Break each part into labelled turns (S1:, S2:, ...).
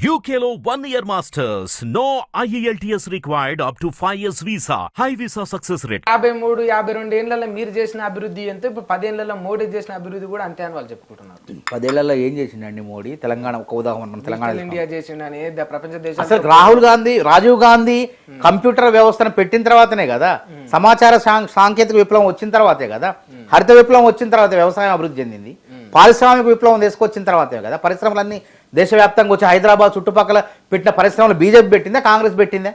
S1: One year masters. No E IELTS required up to 5 years visa. High visa success rate.
S2: యాభై మూడు యాభై రెండు ఏళ్ళలో మీరు చేసిన అభివృద్ధి ఎంత ఇప్పుడు పదేళ్ళలో మోడీ చేసిన అభివృద్ధి కూడా అంతే అని వాళ్ళు చెప్పుకుంటున్నారు.
S3: పదేళ్ళలో ఏం చేసిండండి మోడీ? తెలంగాణ ఒక ఉదాహరణ తెలంగాణ
S2: ఇండియా చేసిండని ప్రపంచ దేశాలు
S3: అసలు రాహుల్ గాంధీ రాజీవ్ గాంధీ కంప్యూటర్ వ్యవస్థను పెట్టిన తర్వాతనే కదా? సమాచార సాం- సాంకేతిక విప్లవం వచ్చిన తర్వాతే కదా? హరిత విప్లవం వచ్చిన తర్వాత వ్యవసాయం అభివృద్ధి చెందింది. పారిశ్రామిక విప్లవం తీసుకొచ్చిన తర్వాతే కదా? పరిశ్రమలన్నీ దేశవ్యాప్తంగా వచ్చి హైదరాబాద్ చుట్టుపక్కల పెట్టిన పరిశ్రమలు బీజేపీ పెట్టిందా కాంగ్రెస్ పెట్టిందా?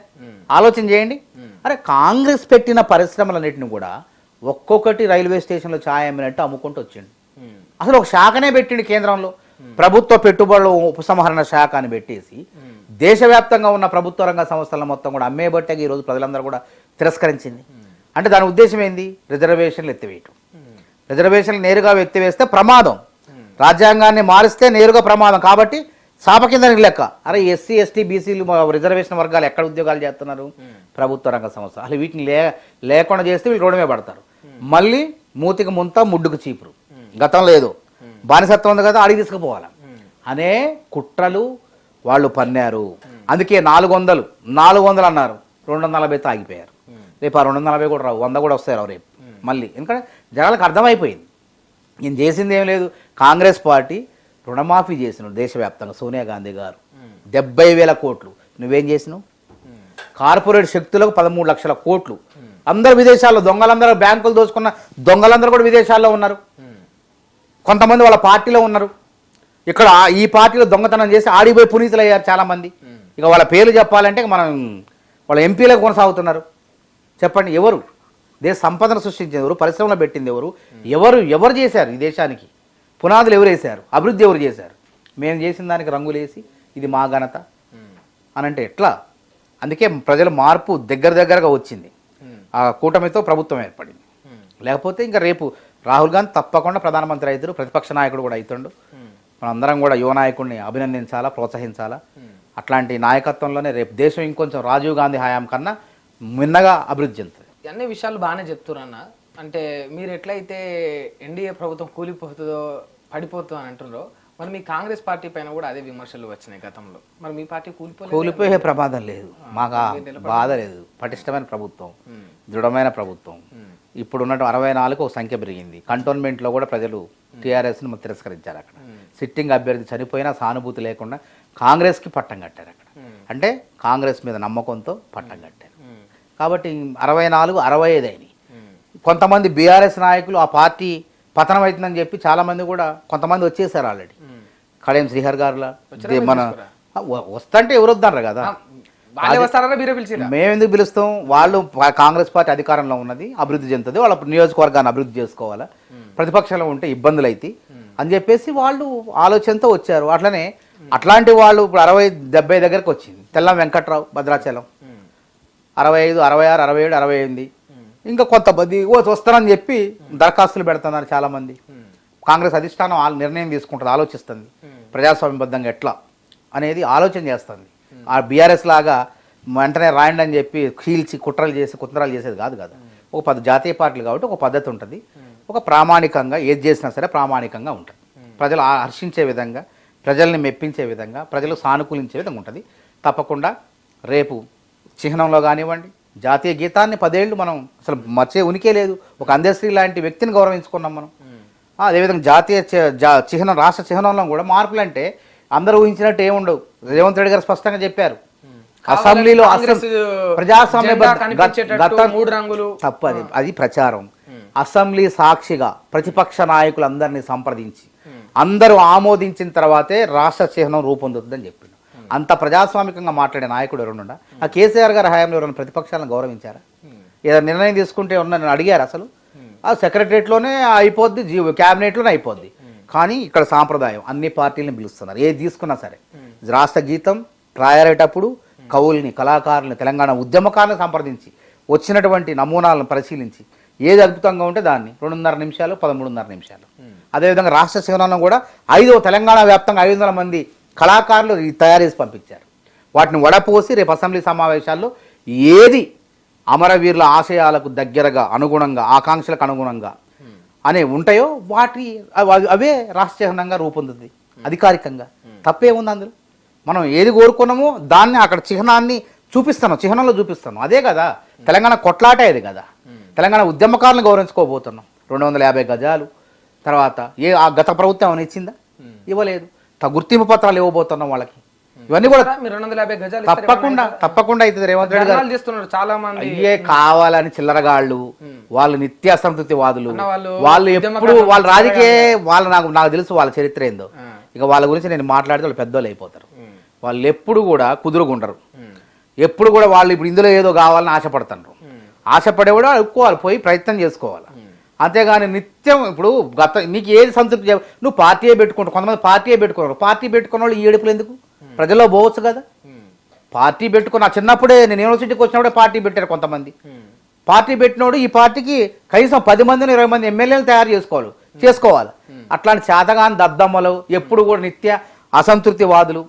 S3: ఆలోచన చేయండి. అరే కాంగ్రెస్ పెట్టిన పరిశ్రమలన్నింటిని కూడా ఒక్కొక్కటి రైల్వే స్టేషన్లో ఛాయ్ అమ్మినట్టు అమ్ముకుంటూ వచ్చిండు. అసలు ఒక శాఖనే పెట్టిండు కేంద్రంలో. ప్రభుత్వ పెట్టుబడుల ఉపసంహరణ శాఖ అని పెట్టేసి దేశవ్యాప్తంగా ఉన్న ప్రభుత్వ రంగ సంస్థల మొత్తం కూడా అమ్మేబట్టే ఈ రోజు ప్రజలందరూ కూడా తిరస్కరించింది. అంటే దాని ఉద్దేశం ఏంది? రిజర్వేషన్లు ఎత్తివేయటం. రిజర్వేషన్లు నేరుగా ఎత్తివేస్తే ప్రమాదం. రాజ్యాంగాన్ని మారిస్తే నేరుగా ప్రమాదం. కాబట్టి శాప కింద లెక్క. అరే ఎస్సీ ఎస్టీ బీసీలు రిజర్వేషన్ వర్గాలు ఎక్కడ ఉద్యోగాలు చేస్తున్నారు? ప్రభుత్వ రంగ సంస్థ. అసలు వీటిని లే లేకుండా చేస్తే వీళ్ళు రోడ్డు మీద పడతారు. మళ్ళీ మూతికి ముంత ముడ్డుకు చీపురు. గతంలో ఏదో బానిసత్వం ఉంది కదా అడిగి తీసుకుపోవాలి? అనే కుట్రలు వాళ్ళు పన్నారు. అందుకే నాలుగు వందలు నాలుగు వందలు అన్నారు. రెండు వందల నలభై ఆగిపోయారు రేపు ఆ రెండు వందల నలభై కూడా రావు. వంద కూడా వస్తాయి రావు రేపు. మళ్ళీ. ఎందుకంటే జనాలకు అర్థమైపోయింది. నేను చేసింది ఏం లేదు. కాంగ్రెస్ పార్టీ రుణమాఫీ చేసినాడు దేశవ్యాప్తంగా సోనియా గాంధీ గారు. డెబ్బై వేల కోట్లు. నువ్వేం చేసినావు? కార్పొరేట్ శక్తులకు పదమూడు లక్షల కోట్లు. అందరు విదేశాల్లో దొంగలందరూ బ్యాంకులు దోచుకున్న దొంగలందరూ కూడా విదేశాల్లో ఉన్నారు. కొంతమంది వాళ్ళ పార్టీలో ఉన్నారు. ఇక్కడ ఈ పార్టీలో దొంగతనం చేసి ఆడిపోయి పునీతులు అయ్యారు చాలామంది. ఇక వాళ్ళ పేర్లు చెప్పాలంటే మనం వాళ్ళ ఎంపీలకు కొనసాగుతున్నారు. చెప్పండి ఎవరు? దేశ సంపదను సృష్టించింది ఎవరు? పరిశ్రమలు పెట్టింది ఎవరు? ఎవరు ఎవరు చేశారు ఈ దేశానికి? పునాదులు ఎవరు వేశారు? అభివృద్ధి ఎవరు చేశారు? మేము చేసిన దానికి రంగులేసి ఇది మా ఘనత.
S2: ఉమ్,
S3: అని అంటే ఎట్లా? అందుకే ప్రజల మార్పు దగ్గర దగ్గరగా వచ్చింది.
S2: ఉమ్,
S3: ఆ కూటమితో ప్రభుత్వం ఏర్పడింది.
S2: ఉమ్,
S3: లేకపోతే ఇంకా రేపు రాహుల్ గాంధీ తప్పకుండా ప్రధానమంత్రి అవుతారు ప్రతిపక్ష నాయకుడు కూడా అవుతుండు. మనందరం కూడా యువ నాయకుడిని అభినందించాలా ప్రోత్సహించాలా? అట్లాంటి నాయకత్వంలోనే రేపు దేశం ఇంకొంచెం రాజీవ్ గాంధీ హయాం కన్నా మిన్నగా అభివృద్ధి చెందుతుంది.
S2: అన్ని విషయాలు బాగానే చెప్తున్నా అంటే మీరు ఎట్లయితే ఎన్డీఏ ప్రభుత్వం కూలిపోతుందో పడిపోతుందో అని అంటున్నారో మరి మీ కాంగ్రెస్ పార్టీ పైన కూడా అదే విమర్శలు వచ్చినాయి గతంలో. మరి మీ పార్టీ కూలిపోలేదు?
S3: కూలిపోయే ప్రమాదం లేదు. మాకు బాధ లేదు. పటిష్టమైన ప్రభుత్వం దృఢమైన ప్రభుత్వం. ఇప్పుడు ఉన్నట్టు అరవై నాలుగు ఒక సంఖ్య పెరిగింది. కంటోన్మెంట్లో కూడా ప్రజలు టీఆర్ఎస్ని తిరస్కరించారు అక్కడ. సిట్టింగ్ అభ్యర్థి చనిపోయినా సానుభూతి లేకుండా కాంగ్రెస్కి పట్టం కట్టారు అక్కడ. అంటే కాంగ్రెస్ మీద నమ్మకంతో పట్టం కట్టారు. కాబట్టి అరవై నాలుగు అరవై ఐదు అయినాయి. కొంతమంది బీఆర్ఎస్ నాయకులు ఆ పార్టీ పతనం అవుతుందని చెప్పి చాలామంది కూడా కొంతమంది వచ్చేసారు ఆల్రెడీ. కడియం శ్రీహర్ గారులా మన వస్తంటే ఎవరు వద్దన్నారు కదా? మేము ఎందుకు పిలుస్తాం? వాళ్ళు కాంగ్రెస్ పార్టీ అధికారంలో ఉన్నది అభివృద్ధి చెందుతుంది వాళ్ళ నియోజకవర్గాన్ని అభివృద్ధి చేసుకోవాలా? ప్రతిపక్షంలో ఉంటే ఇబ్బందులు అయితే అని చెప్పేసి వాళ్ళు ఆలోచనతో వచ్చారు. అట్లనే అట్లాంటి వాళ్ళు ఇప్పుడు అరవై డెబ్బై దగ్గరకు వచ్చింది. తెల్లం వెంకట్రావు భద్రాచలం. అరవై ఐదు అరవై ఆరు అరవై ఏడు అరవై ఎనిమిది. ఇంకా కొంతమంది ఓ వస్తానని చెప్పి దరఖాస్తులు పెడుతున్నారు చాలామంది.
S2: ఉమ్,
S3: కాంగ్రెస్ అధిష్టానం ఆ నిర్ణయం తీసుకుంటుంది ఆలోచిస్తుంది. ప్రజాస్వామ్యబద్ధంగా ఎట్లా అనేది ఆలోచన చేస్తుంది. ఆ బీఆర్ఎస్ లాగా వెంటనే రాయండి అని చెప్పి చీల్చి కుట్రలు చేసి కుట్రలు చేసేది కాదు కదా. ఒక పద్ధ జాతీయ పార్టీలు కాబట్టి ఒక పద్ధతి ఉంటుంది. ఒక ప్రామాణికంగా ఏది చేసినా సరే ప్రామాణికంగా ఉంటుంది. ప్రజలు హర్షించే విధంగా ప్రజల్ని మెప్పించే విధంగా ప్రజలు సానుకూలించే విధంగా ఉంటుంది. తప్పకుండా రేపు చిహ్నంలో కానివ్వండి. జాతీయ గీతాన్ని పదేళ్ళు మనం అసలు మర్చే ఉనికే లేదు. ఒక అందశ్రీ లాంటి వ్యక్తిని గౌరవించుకున్నాం మనం. అదేవిధంగా జాతీయ చిహ్నం రాష్ట్ర చిహ్నంలో కూడా మార్పులు అంటే అందరూ ఊహించినట్టు ఏముండవు రేవంత్ రెడ్డి గారు స్పష్టంగా చెప్పారు. అసెంబ్లీలో ప్రజాస్వామ్య
S2: మూడు రంగులు.
S3: తప్పు అది. అది ప్రచారం. అసెంబ్లీ సాక్షిగా ప్రతిపక్ష నాయకులందరినీ సంప్రదించి అందరూ ఆమోదించిన తర్వాతే రాష్ట్ర చిహ్నం రూపొందుతుందని చెప్పిండు అంత ప్రజాస్వామికంగా మాట్లాడే నాయకుడు ఎవరున్నా ఆ కేసీఆర్ గారి హయాంలో ఎవరైనా ప్రతిపక్షాలను గౌరవించారా? ఏదైనా నిర్ణయం తీసుకుంటే ఉన్న నన్ను అడిగారు అసలు? ఆ సెక్రటరియట్లోనే అయిపోద్ది జీవో క్యాబినెట్లోనే అయిపోద్ది. కానీ ఇక్కడ సాంప్రదాయం అన్ని పార్టీలను పిలుస్తున్నారు. ఏది తీసుకున్నా సరే. రాష్ట్ర గీతం రాయారేటప్పుడు కవుల్ని కళాకారుల్ని తెలంగాణ ఉద్యమకారులను సంప్రదించి వచ్చినటువంటి నమూనాలను పరిశీలించి ఏది అద్భుతంగా ఉంటే దాన్ని రెండున్నర నిమిషాలు పదమూడున్నర నిమిషాలు. అదేవిధంగా రాష్ట్ర శివనంలో కూడా ఐదో తెలంగాణ వ్యాప్తంగా ఐదు వందల మంది కళాకారులు ఈ తయారు చేసి పంపించారు. వాటిని వడపోసి రేపు అసెంబ్లీ సమావేశాల్లో ఏది అమరవీరుల ఆశయాలకు దగ్గరగా అనుగుణంగా ఆకాంక్షలకు అనుగుణంగా అనే ఉంటాయో వాటి అవ- అవే రాష్ట్ర చిహ్నంగా రూపొందుతుంది అధికారికంగా. తప్పే ఉంది అందులో? మనం ఏది కోరుకున్నామో దాన్ని అక్కడ చిహ్నాన్ని చూపిస్తాను చిహ్నంలో చూపిస్తాను అదే కదా తెలంగాణ కొట్లాటే అది కదా. తెలంగాణ ఉద్యమకారులను గౌరవించుకోబోతున్నాం. రెండు వందల యాభై గజాలు. తర్వాత ఏ ఆ గత ప్రభుత్వం ఏమైనా ఇచ్చిందా? ఇవ్వలేదు. గుర్తింపు పత్రాలు ఇవ్వబోతున్నాం వాళ్ళకి. ఇవన్నీ కూడా
S2: గజాలు
S3: తప్పకుండా తప్పకుండా అవుతుంది రేవంత్ రెడ్డి గారు.
S2: చేస్తున్నారు చాలా మంది
S3: అయ్యే కావాలని చిల్లరగాళ్ళు వాళ్ళు నిత్య అసంతృప్తి వాదులు
S2: అన్న వాళ్ళు
S3: ఎప్పుడు వాళ్ళ రాజకీయ వాళ్ళు నాకు నాకు తెలుసు వాళ్ళ చరిత్ర ఏందో. ఇక వాళ్ళ గురించి నేను మాట్లాడితే వాళ్ళు పెద్దోళ్ళు అయిపోతారు. వాళ్ళు ఎప్పుడు కూడా కుదురుగుండరు. ఎప్పుడు కూడా వాళ్ళు ఇప్పుడు ఇందులో ఏదో కావాలని ఆశపడుతున్నారు ఆశపడే కూడా ఎక్కువాలి పోయి ప్రయత్నం చేసుకోవాలి. అంతేగాని నిత్యం ఇప్పుడు గత నీకు ఏది సంతృప్తి నువ్వు పార్టీయే పెట్టుకుంటావు. కొంతమంది పార్టీయే పెట్టుకున్నారు. పార్టీ పెట్టుకున్న వాళ్ళు ఈ ఏడుపులు ఎందుకు? ప్రజల్లో పోవచ్చు కదా. పార్టీ పెట్టుకున్న చిన్నప్పుడే నేను యూనివర్సిటీకి వచ్చినప్పుడే పార్టీ పెట్టారు కొంతమంది. పార్టీ పెట్టినోడు ఈ పార్టీకి కనీసం పది మందిని ఇరవై మంది ఎమ్మెల్యేలు తయారు చేసుకోవాలి. చేసుకోవాలి. అట్లాంటి చేతగాని దద్దమ్మలు ఎప్పుడు కూడా నిత్య అసంతృప్తి వాదులు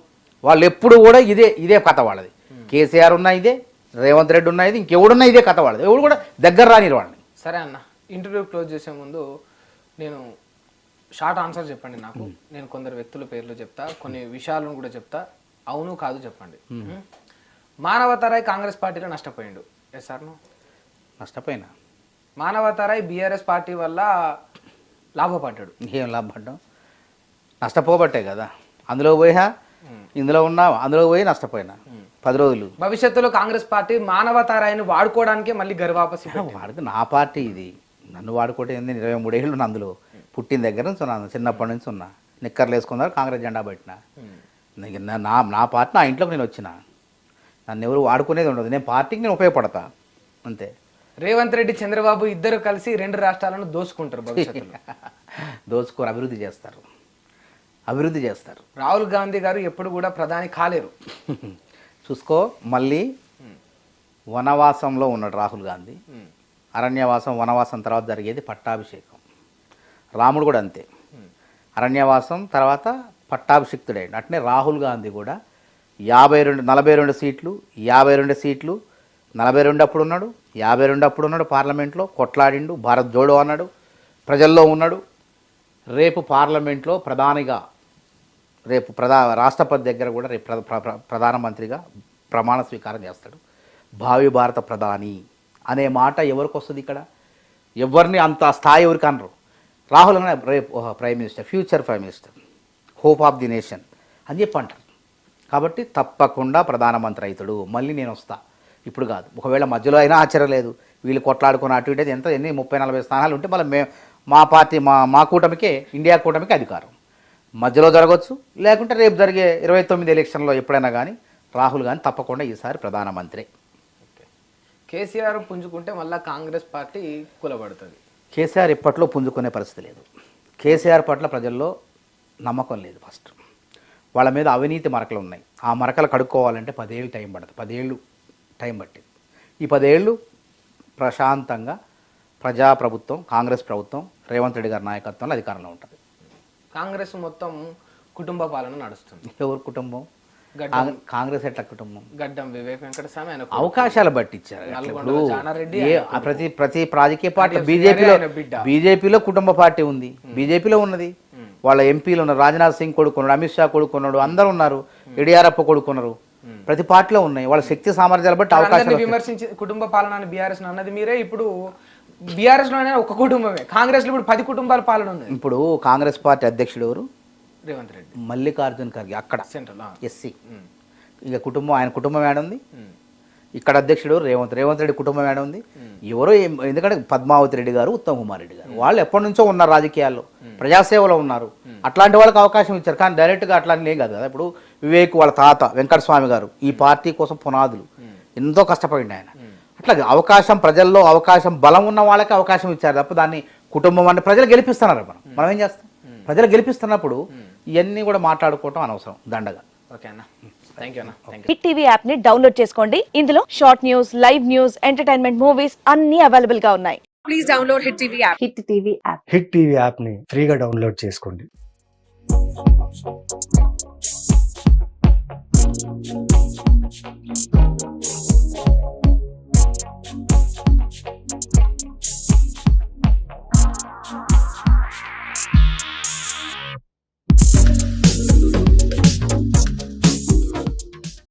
S3: వాళ్ళు ఎప్పుడు కూడా ఇదే ఇదే కథ వాళ్ళది. కేసీఆర్ ఉన్న ఇదే రేవంత్ రెడ్డి ఉన్న ఇది ఇంకెవడున్నా ఇదే కథ వాళ్ళది. ఎవడు కూడా దగ్గర రానిరు వాళ్ళని.
S2: సరే అన్న. ఇంటర్వ్యూ క్లోజ్ చేసే ముందు నేను షార్ట్ ఆన్సర్ చెప్పండి నాకు. నేను కొందరు వ్యక్తుల పేర్లు చెప్తా కొన్ని విషయాలను కూడా చెప్తా. అవును కాదు చెప్పండి. మానవతరాయ్ కాంగ్రెస్ పార్టీలో నష్టపోయిండు. ఎస్ సార్
S3: నష్టపోయినా?
S2: మానవతరాయ్ బీఆర్ఎస్ పార్టీ వల్ల లాభపడ్డాడు.
S3: ఇంకేం లాభపడ్డాం? నష్టపోబట్టే కదా. అందులో పోయా ఇందులో ఉన్నా అందులో పోయి నష్టపోయినా? పది రోజులు.
S2: భవిష్యత్తులో కాంగ్రెస్ పార్టీ మానవతారాయిని వాడుకోవడానికే మళ్ళీ గర్వాపసి
S3: వాడికి నా పార్టీ ఇది. నన్ను వాడుకోవటం ఏంది? ఇరవై మూడేళ్ళు ఉన్నా అందులో. పుట్టిన దగ్గర నుంచి ఉన్నాను చిన్నప్పటి నుంచి ఉన్నా. నిక్కర్లు వేసుకున్నారు కాంగ్రెస్ జెండా పెట్టిన. నా నా- పార్టీ నా ఇంట్లోకి నేను వచ్చిన. నన్ను ఎవరు వాడుకునేది ఉండదు. నేను పార్టీకి నేను ఉపయోగపడతా. అంతే.
S2: రేవంత్ రెడ్డి చంద్రబాబు ఇద్దరు కలిసి రెండు రాష్ట్రాలను దోసుకుంటారు
S3: దోచుకొని అభివృద్ధి చేస్తారు. అభివృద్ధి చేస్తారు.
S2: రాహుల్ గాంధీ గారు ఎప్పుడు కూడా ప్రధాని కాలేరు.
S3: చూసుకో మళ్ళీ వనవాసంలో ఉన్నాడు రాహుల్ గాంధీ. అరణ్యవాసం వనవాసం తర్వాత జరిగేది పట్టాభిషేకం. రాముడు కూడా అంతే. అరణ్యవాసం తర్వాత పట్టాభిషిక్తుడైండు అట్నే రాహుల్ గాంధీ కూడా యాభై రెండు నలభై రెండు సీట్లు యాభై రెండు సీట్లు నలభై రెండు అప్పుడు ఉన్నాడు యాభై రెండు అప్పుడు ఉన్నాడు పార్లమెంట్లో కొట్లాడిండు భారత్ జోడో అన్నాడు ప్రజల్లో ఉన్నాడు. రేపు పార్లమెంట్లో ప్రధానిగా రేపు ప్రధా రాష్ట్రపతి దగ్గర కూడా రేపు ప్ర- ప్ర- ప్రధానమంత్రిగా ప్రమాణ స్వీకారం చేస్తాడు. భావి భారత ప్రధాని. అనే మాట ఎవరికి వస్తుంది ఇక్కడ? ఎవరిని అంత స్థాయి ఎవరికి అనరు. రాహుల్ అన్న రేపు prime minister future prime minister hope of the nation అని చెప్పి అంటారు. కాబట్టి తప్పకుండా ప్రధానమంత్రి అవుతాడు. మళ్ళీ నేను వస్తా. ఇప్పుడు కాదు. ఒకవేళ మధ్యలో అయినా ఆశ్చర్యం లేదు. వీళ్ళు కొట్లాడుకుని అటు ఇటు ఎంత? ఎన్ని? ముప్పై నలభై స్థానాలు ఉంటే మళ్ళీ మే మా పార్టీ మా మా కూటమికే ఇండియా కూటమికి అధికారం. మధ్యలో జరగవచ్చు లేకుంటే రేపు జరిగే ఇరవై తొమ్మిది ఎలక్షన్లో ఎప్పుడైనా కానీ రాహుల్ గాంధీ తప్పకుండా ఈసారి ప్రధానమంత్రి.
S2: కేసీఆర్ పుంజుకుంటే మళ్ళా కాంగ్రెస్ పార్టీ కూలబడుతుంది.
S3: కేసీఆర్ ఇప్పట్లో పుంజుకునే పరిస్థితి లేదు. కేసీఆర్ పట్ల ప్రజల్లో నమ్మకం లేదు ఫస్ట్. వాళ్ళ మీద అవినీతి మరకలు ఉన్నాయి. ఆ మరకలు కడుక్కోవాలంటే పదేళ్ళు టైం పడుతుంది పదేళ్ళు టైం పట్టింది. ఈ పదేళ్ళు ప్రశాంతంగా ప్రజాప్రభుత్వం కాంగ్రెస్ ప్రభుత్వం రేవంత్ రెడ్డి గారి నాయకత్వంలో అధికారంలో ఉంటుంది.
S2: కాంగ్రెస్ మొత్తం కుటుంబ పాలన నడుస్తుంది.
S3: ఎవరు కుటుంబం? కాంగ్రెస్ ఎట్లా కుటుంబం?
S2: గడ్డం వివేక్ వెంకటస్వామి
S3: అవకాశాలు బట్టి ఇప్పుడు ప్రతి ప్రతి రాజకీయ పార్టీ బీజేపీలో. బీజేపీలో కుటుంబ పార్టీ ఉంది. బీజేపీలో ఉన్నది. వాళ్ళ ఎంపీలు ఉన్నారు. రాజ్నాథ్ సింగ్ కొడుకున్నాడు అమిత్ షా కొడుకున్నాడు అందరూ ఉన్నారు. యడియూరప్ప కొడుకున్నారు ప్రతి పార్టీలో ఉన్నాయి. వాళ్ళ శక్తి సామర్థ్యాలు బట్టి అవకాశాలు వస్తాయి.
S2: విమర్శించి కుటుంబ పాలన బీఆర్ఎస్ అన్నది మీరే. ఇప్పుడు బీఆర్ఎస్లోనే ఒక కుటుంబమే. కాంగ్రెస్లో ఇప్పుడు పది కుటుంబాల పాలన ఉంది
S3: ఇప్పుడు కాంగ్రెస్ పార్టీ అధ్యక్షుడు ఎవరు?
S2: రేవంత్ రెడ్డి.
S3: మల్లికార్జున్ ఖర్గే అక్కడ.
S2: సెంట్రల్
S3: ఎస్సీ ఇక కుటుంబం ఆయన కుటుంబం ఏడ ఉంది ఇక్కడ అధ్యక్షుడు రేవంత్ రేవంత్ రెడ్డి కుటుంబం ఏడ ఉంది ఎవరో ఏం- ఎందుకంటే పద్మావతి రెడ్డి గారు ఉత్తమ్ కుమార్ రెడ్డి గారు. వాళ్ళు ఎప్పటి నుంచో ఉన్నారు రాజకీయాల్లో. ప్రజాసేవలో ఉన్నారు. అట్లాంటి వాళ్ళకి అవకాశం ఇచ్చారు. కానీ డైరెక్ట్గా అట్లాంటి ఏం కాదు కదా. ఇప్పుడు వివేక్ వాళ్ళ తాత వెంకటస్వామి గారు ఈ పార్టీ కోసం పునాదులు. ఎంతో కష్టపడింది ఆయన. అట్లా అవకాశం ప్రజల్లో అవకాశం బలం ఉన్న వాళ్ళకి అవకాశం ఇచ్చారు తప్ప దాన్ని కుటుంబం అంటే ప్రజలు గెలిపిస్తున్నారు మనం. మనం ఏం చేస్తాం? ప్రజలు గెలిపిస్తున్నప్పుడు ఇవన్నీ కూడా మాట్లాడుకోవటం అనవసరం దండగా.
S2: ఓకే అన్న. థ్యాంక్ యూ అన్న. థ్యాంక్ యూ
S4: హిట్ టీవీ యాప్ని డౌన్లోడ్ చేసుకోండి. ఇందులో short news live news entertainment movies అన్ని అవైలబుల్గా ఉన్నాయి.
S5: Please download Hit TV app.
S4: Hit TV app
S6: Hit TV యాప్ని ఫ్రీగా డౌన్లోడ్ చేసుకోండి.